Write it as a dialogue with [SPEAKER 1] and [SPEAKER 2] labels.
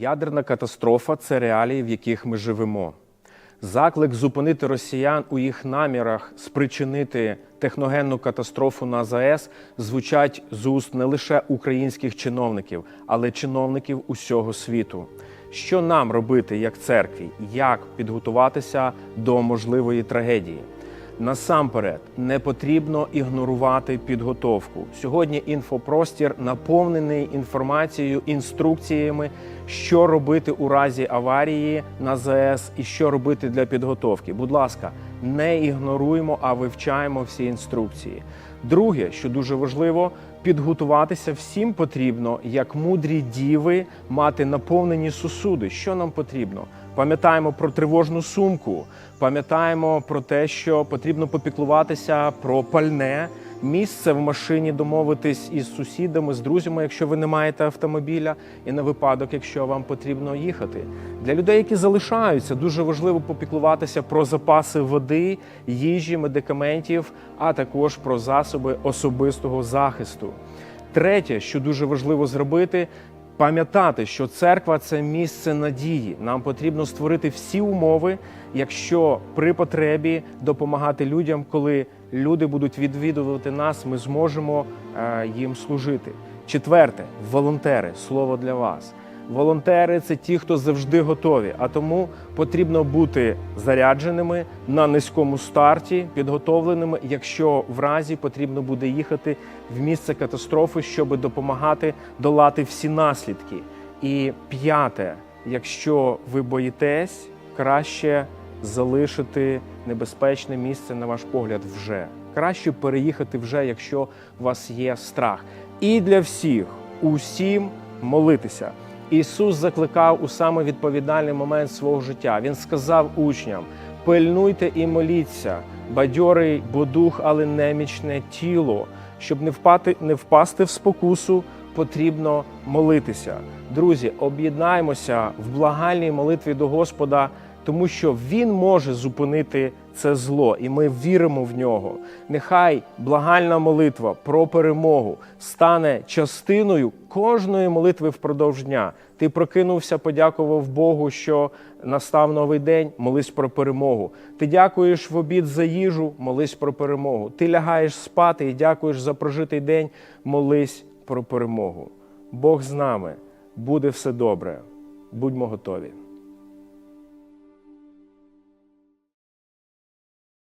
[SPEAKER 1] Ядерна катастрофа це реалії, в яких ми живемо. Заклик зупинити росіян у їх намірах спричинити техногенну катастрофу на ЗАЕС звучать з уст не лише українських чиновників, але чиновників усього світу. Що нам робити як церкві? Як підготуватися до можливої трагедії? Насамперед не потрібно ігнорувати підготовку. Сьогодні інфопростір наповнений інформацією, інструкціями, що робити у разі аварії на ЗАЕС і що робити для підготовки. Будь ласка, не ігноруємо, а вивчаємо всі інструкції. Друге, що дуже важливо, підготуватися всім потрібно, як мудрі діви, мати наповнені сусуди. Що нам потрібно? Пам'ятаємо про тривожну сумку, пам'ятаємо про те, що потрібно попіклуватися про пальне, місце в машині, домовитись із сусідами, з друзями, якщо ви не маєте автомобіля, і на випадок, якщо вам потрібно їхати. Для людей, які залишаються, дуже важливо попіклуватися про запаси води, їжі, медикаментів, а також про засоби особистого захисту. Третє, що дуже важливо зробити, пам'ятати, що церква це місце надії. Нам потрібно створити всі умови, якщо при потребі допомагати людям, коли люди будуть відвідувати нас, ми зможемо е, їм служити. Четверте волонтери слово для вас. Волонтери це ті, хто завжди готові, а тому потрібно бути зарядженими на низькому старті, підготовленими, якщо в разі потрібно буде їхати в місце катастрофи, щоб допомагати долати всі наслідки. І п'яте, якщо ви боїтесь, краще залишити небезпечне місце, на ваш погляд, вже краще переїхати вже, якщо у вас є страх. І для всіх, усім молитися. Ісус закликав у саме відповідальний момент свого життя. Він сказав учням: пильнуйте і моліться, бадьорий, бо дух, але немічне тіло. Щоб не впати, не впасти в спокусу, потрібно молитися. Друзі, об'єднаємося в благальній молитві до Господа, тому що Він може зупинити це зло, і ми віримо в нього. Нехай благальна молитва про перемогу стане частиною кожної молитви впродовж дня. Ти прокинувся, подякував Богу, що настав новий день. Молись про перемогу. Ти дякуєш в обід за їжу, молись про перемогу. Ти лягаєш спати і дякуєш за прожитий день. Молись про перемогу. Бог з нами, буде все добре. Будьмо готові.